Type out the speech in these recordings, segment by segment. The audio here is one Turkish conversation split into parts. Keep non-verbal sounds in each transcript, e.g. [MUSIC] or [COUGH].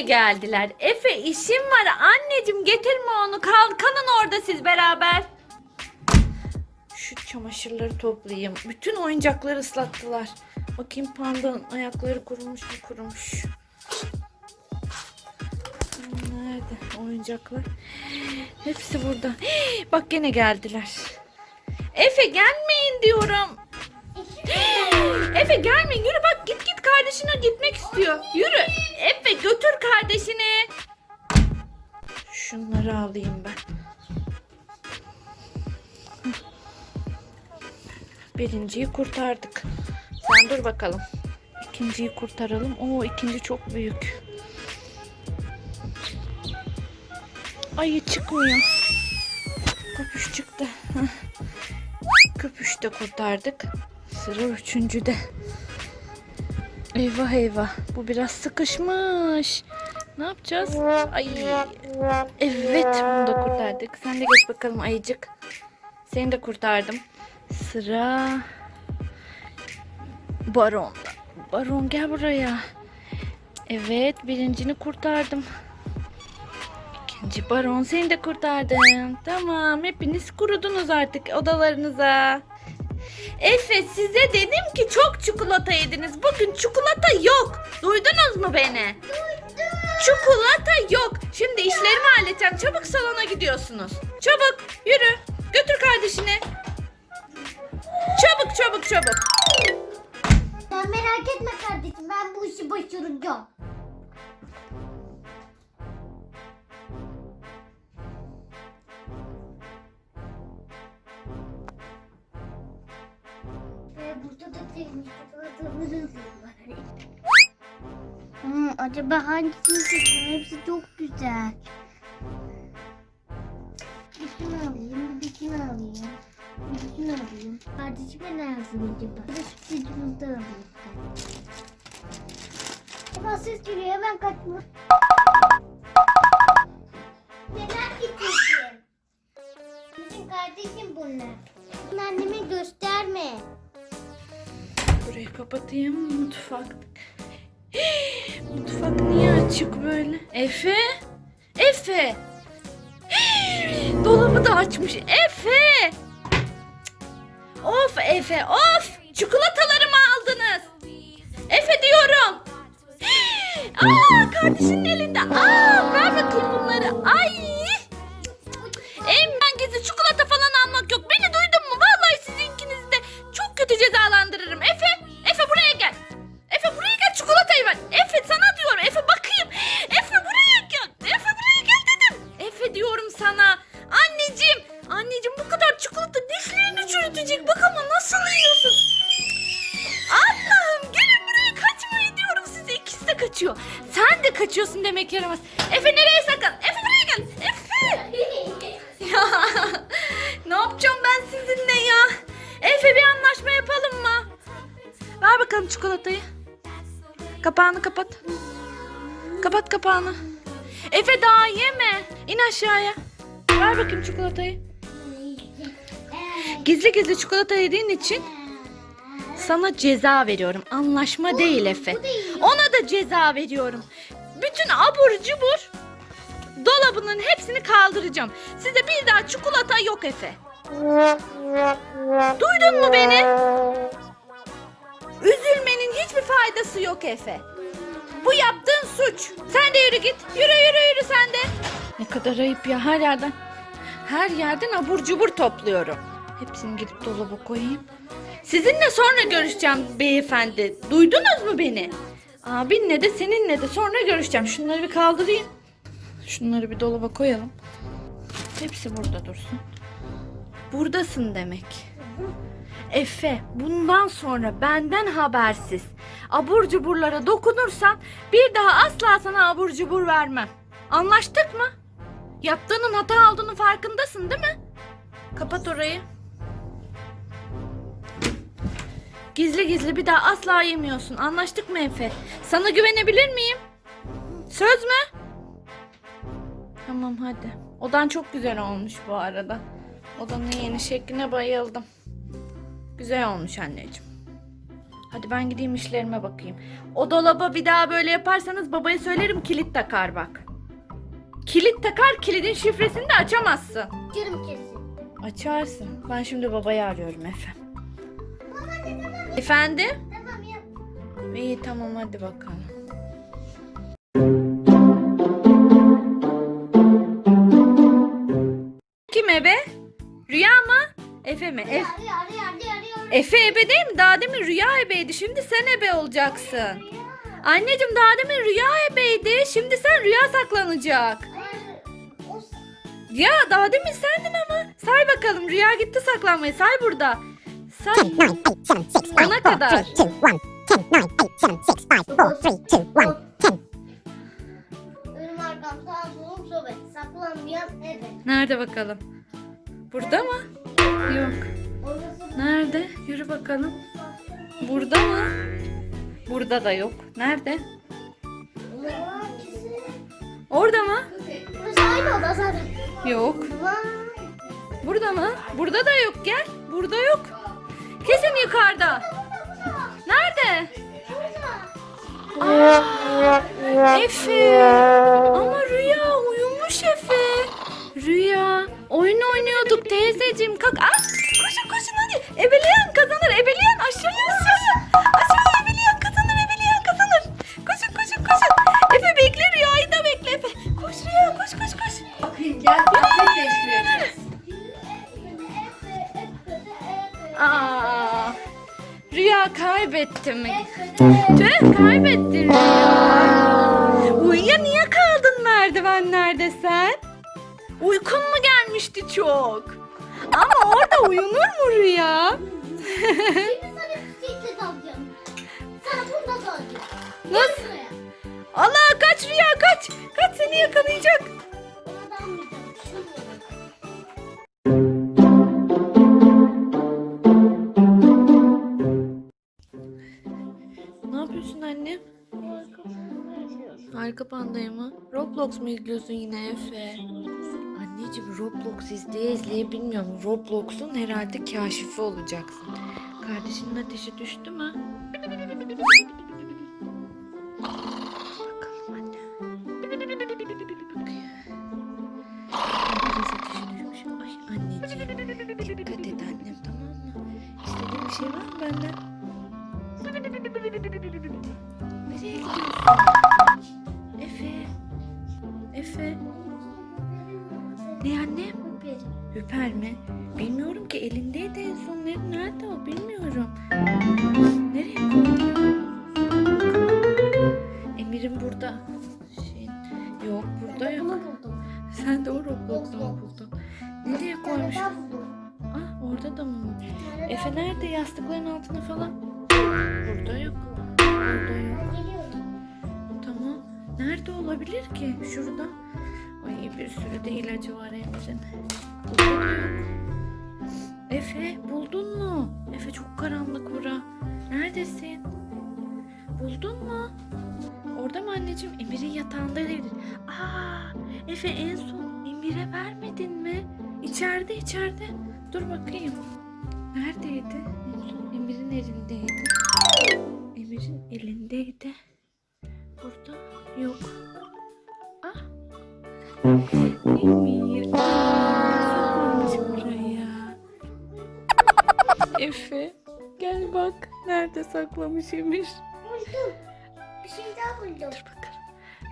geldiler. Efe işim var anneciğim getirme onu kal kalın orada siz beraber. Şu çamaşırları toplayayım. Bütün oyuncakları ıslattılar. Bakayım pandanın ayakları kurumuş mu kurumuş. Nerede oyuncaklar? Hepsi burada. [GASPS] Bak gene geldiler. Efe gelmeyin diyorum. Efe gelme yürü bak git git kardeşine gitmek istiyor. Yürü. Efe götür kardeşini. Şunları alayım ben. Birinciyi kurtardık. Sen dur bakalım. İkinciyi kurtaralım. Oo ikinci çok büyük. Ayı çıkmıyor. Köpüş çıktı. Köpüş de kurtardık. Sıra üçüncüde. Eyvah eyvah. Bu biraz sıkışmış. Ne yapacağız? Ay. Evet bunu da kurtardık. Sen de geç bakalım ayıcık. Seni de kurtardım. Sıra Baron'da. Baron gel buraya. Evet birincini kurtardım. İkinci baron seni de kurtardım. Tamam hepiniz kurudunuz artık odalarınıza. Efe size dedim ki çok çikolata yediniz. Bugün çikolata yok. Duydunuz mu beni? Duydum. Çikolata yok. Şimdi işlerimi halledeceğim. Çabuk salona gidiyorsunuz. Çabuk yürü. Götür kardeşini. Çabuk çabuk çabuk. Sen merak etme kardeşim ben bu işi başaracağım. Hmm, acaba hangisini seçeyim? Hepsi çok güzel. Birisini alayım, birisini alayım. Birisini alayım. Kardeşime ne yazayım acaba? Bir de da alayım. Hemen ses geliyor, hemen kaçma. Kapatayım mutfak. [GASPS] Mutfak niye açık böyle? Efe? Efe? [GASPS] Dolabı da açmış. Efe! Of Efe of! Çikolatalarımı aldınız. Efe diyorum. [GASPS] Aa kardeşinin elinde. Aa ver bakayım bunları. Ay! Kaçıyorsun demek yaramaz. Efe nereye sakın? Efe buraya gel. Efe. Ya [LAUGHS] ne yapacağım ben sizinle ya? Efe bir anlaşma yapalım mı? Ver bakalım çikolatayı. Kapağını kapat. Kapat kapağını. Efe daha yeme. İn aşağıya. Ver bakayım çikolatayı. Gizli gizli çikolata yediğin için sana ceza veriyorum. Anlaşma değil Efe. Ona da ceza veriyorum. Bütün abur cubur dolabının hepsini kaldıracağım. Size bir daha çikolata yok Efe. Duydun mu beni? Üzülmenin hiçbir faydası yok Efe. Bu yaptığın suç. Sen de yürü git. Yürü yürü yürü sen de. Ne kadar ayıp ya her yerden. Her yerden abur cubur topluyorum. Hepsini gidip dolaba koyayım. Sizinle sonra görüşeceğim beyefendi. Duydunuz mu beni? Abinle de seninle de sonra görüşeceğim. Şunları bir kaldırayım. Şunları bir dolaba koyalım. Hepsi burada dursun. Buradasın demek. Efe, bundan sonra benden habersiz abur cuburlara dokunursan bir daha asla sana abur cubur vermem. Anlaştık mı? Yaptığının hata olduğunu farkındasın değil mi? Kapat orayı. Gizli gizli bir daha asla yemiyorsun. Anlaştık mı Efe? Sana güvenebilir miyim? Söz mü? Tamam hadi. Odan çok güzel olmuş bu arada. Odanın yeni şekline bayıldım. Güzel olmuş anneciğim. Hadi ben gideyim işlerime bakayım. O dolaba bir daha böyle yaparsanız babaya söylerim kilit takar bak. Kilit takar kilidin şifresini de açamazsın. Canım kesin. Açarsın. Ben şimdi babayı arıyorum Efe. Efendim? Tamam yap. İyi tamam hadi bakalım. Kim ebe? Rüya mı? Efe mi? Ef- Arıyor arıyor arıyor arıyor. Efe ebe değil mi? Daha demin Rüya ebeydi. Şimdi sen ebe olacaksın. Anneciğim daha demin Rüya ebeydi. Şimdi sen Rüya saklanacak. Ya daha demin sendin ama. Say bakalım. Rüya gitti saklanmaya. Say burada. Say. 10, 9, 8, 7, 6, 5, Ona 4, kadar. 3, 2, 1. 10, 9, 8, 7, 6, 5, 4, 3, 2, 1. 10. Önüm arkam sağ solum sobe. Saklanmayan evet. Nerede bakalım? Burada mı? Yok. Orası Nerede? Yürü bakalım. Burada mı? Burada da yok. Nerede? Orada mı? Burası aynı oda zaten. Yok. Burada mı? Burada da yok. Gel. Burada yok. Kesin yukarıda. Nerede? Aa, Efe. Ama Rüya uyumuş Efe. Rüya. Oyun oynuyorduk teyzeciğim. Kalk. Aa, koşun koşun hadi. Ebeleyen Rüya kaybetti mi? Tüh kaybetti Rüya. Uyuya niye kaldın merdivenlerde sen? Uykun mu gelmişti çok? Ama orada uyunur mu Rüya? Şimdi sana bisikletle dalacağım. Sana bunu da dalacağım. Nasıl? Allah kaç Rüya kaç. Kaç seni yakalayacak. Yapıyorsun annem? Arka pandayı mı? Roblox mu izliyorsun yine Efe? Anneciğim Roblox izleye izleye bilmiyorum. Roblox'un herhalde kaşifi olacaksın. Kardeşinin ateşi düştü mü? Efe. Efe. Ne annem? Hüper mi? Bilmiyorum ki elindeydi en son. Nerede, o bilmiyorum. Nereye koydu? Emir'in burada. Şey, yok burada yok. Bunu buldum. Sen de o Roblox'u mu buldun? Nereye koymuş? Ah orada da mı? Efe nerede? Yastıkların altına falan. Burada yok. Burada yok. Nerede olabilir ki? Şurada. Ay bir sürü de ilacı var yok. Efe buldun mu? Efe çok karanlık bura. Neredesin? Buldun mu? Orada mı anneciğim? Emir'in yatağında değil. Aa, Efe en son Emir'e vermedin mi? İçeride içeride. Dur bakayım. Neredeydi? En son Emir'in elindeydi. Emir'in elindeydi. Burada yok. Ah. [LAUGHS] Emir. Buraya. Efe. Gel bak. Nerede saklamış Emir? Buldum. Bir şey daha buldum. Dur bakalım.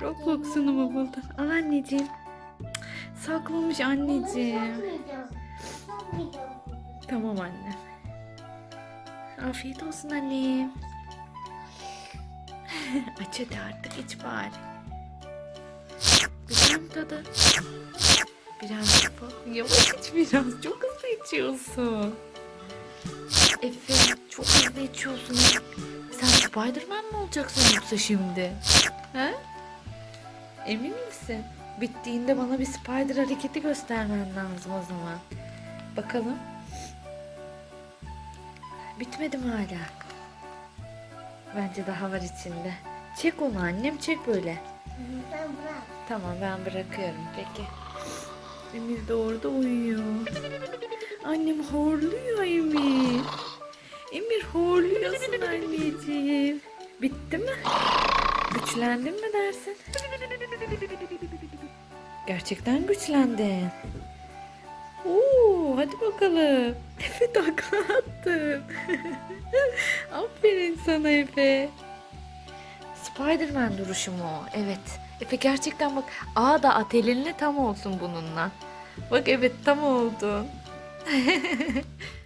Roblox'unu mu buldun? Al anneciğim. Saklamış anneciğim. Tamam anne. Afiyet olsun annem. [LAUGHS] Aç hadi artık iç bari. Güzel tadı? Biraz yapalım. Yavaş iç biraz. Çok hızlı içiyorsun. Efe çok hızlı içiyorsun. Sen Spiderman mı olacaksın yoksa şimdi? He? Emin misin? Bittiğinde bana bir spider hareketi göstermen lazım o zaman. Bakalım. Bitmedi mi hala? Bence daha var içinde. Çek onu annem çek böyle. Ben bırak. Tamam ben bırakıyorum peki. Emir de orada uyuyor. Annem horluyor Emir. Emir horluyorsun anneciğim. Bitti mi? Güçlendin mi dersin? Gerçekten güçlendin. Oo, hadi bakalım. [LAUGHS] Efe takla attım. [LAUGHS] Aferin sana Efe. Spiderman duruşu mu o? Evet. Efe gerçekten bak. Aa da at elinle tam olsun bununla. Bak evet tam oldun. [LAUGHS]